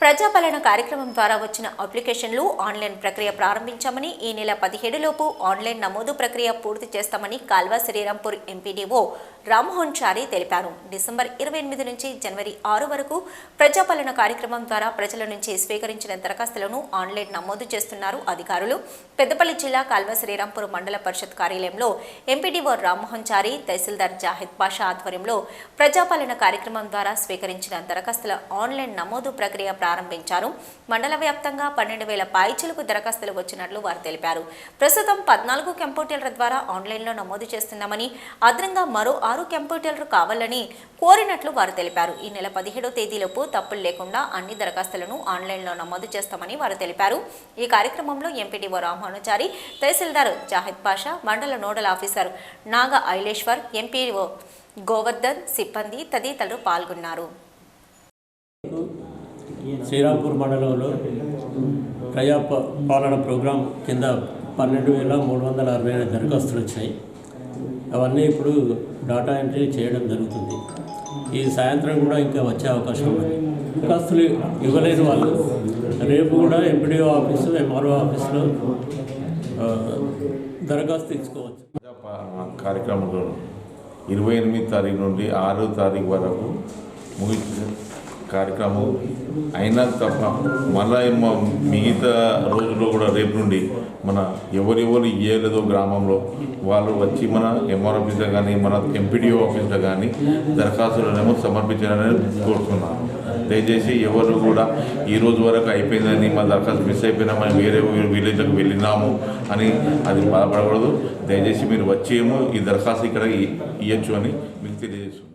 ప్రజాపాలన కార్యక్రమం ద్వారా వచ్చిన అప్లికేషన్లు ఆన్లైన్ ప్రక్రియ ప్రారంభించామని ఈ నెల పదిహేడులోపు ఆన్లైన్ నమోదు ప్రక్రియ పూర్తి చేస్తామని కాల్వ శ్రీరాంపూర్ ఎంపీడీఓ రామ్మోహన్ చారి తెలిపారు. డిసెంబర్ ఇరవై ఎనిమిది నుంచి జనవరి ఆరు వరకు ప్రజాపాలన కార్యక్రమం ద్వారా ప్రజల నుంచి స్వీకరించిన దరఖాస్తులను ఆన్లైన్ నమోదు చేస్తున్నారు అధికారులు. పెద్దపల్లి జిల్లా కాల్వ శ్రీరాంపూర్ మండల పరిషత్ కార్యాలయంలో ఎంపీడీఓ రామ్మోహన్ చారి తహసీల్దార్ జాహిద్ పాషా ఆధ్వర్యంలో ప్రజాపాలన కార్యక్రమం ద్వారా స్వీకరించిన దరఖాస్తుల ఆన్లైన్ నమోదు ప్రక్రియ ప్రారంభించారు. మండల వ్యాప్తంగా పన్నెండు వేల పాయిచలకు దరఖాస్తులు వచ్చినట్లు వారు తెలిపారు. ప్రస్తుతం పద్నాలుగు కంప్యూటర్ల ద్వారా ఆన్లైన్లో నమోదు చేస్తున్నామని అదనంగా మరో ఆరు కంప్యూటర్లు కావాలని కోరినట్లు వారు తెలిపారు. ఈ నెల పదిహేడో తేదీలోపు తప్పులు లేకుండా అన్ని దరఖాస్తులను ఆన్లైన్లో నమోదు చేస్తామని వారు తెలిపారు. ఈ కార్యక్రమంలో ఎంపీడీఓ రామానుచారి తహసీల్దార్ జాహిద్ పాషా మండల nodal officer Naga Aileshwar MPO Govardhan సిబ్బంది తదితరులు పాల్గొన్నారు. శ్రీరాంపూర్ మండలంలో ప్రజా పాలన ప్రోగ్రాం కింద పన్నెండు వేల మూడు వందల అరవై ఏడు దరఖాస్తులు వచ్చినాయి అవన్నీ ఇప్పుడు డాటా ఎంట్రీ చేయడం జరుగుతుంది. ఈ సాయంత్రం కూడా ఇంకా వచ్చే అవకాశం ఉంది. దరఖాస్తులు ఇవ్వలేని వాళ్ళు రేపు కూడా ఎంపీడీఓ ఆఫీసు ఎంఆర్ఓ ఆఫీసులో దరఖాస్తు ఇచ్చుకోవచ్చు కార్యక్రమంలో ఇరవై ఎనిమిది తారీఖు నుండి ఆరో తారీఖు వరకు ముగించిన కార్యక్రమం అయినా తప్ప మళ్ళా మిగతా రోజుల్లో కూడా రేపు నుండి మన ఎవరెవరు ఇయ్యలేదో గ్రామంలో వాళ్ళు వచ్చి మన ఎంఆర్ ఆఫీస్లో కానీ మన ఎంపీడీఓ ఆఫీస్లో కానీ దరఖాస్తులనేమో సమర్పించాలని కోరుతున్నాను దయచేసి ఎవరు కూడా ఈ రోజు వరకు అయిపోయిందని మా దరఖాస్తు మిస్ అయిపోయినామని వేరే విలేజ్కి విలేజ్లకు వెళ్ళినాము అని అది బాధపడకూడదు. దయచేసి మీరు వచ్చేమో ఈ దరఖాస్తు ఇక్కడ ఇవ్వచ్చు అని మీకు తెలియజేస్తుంది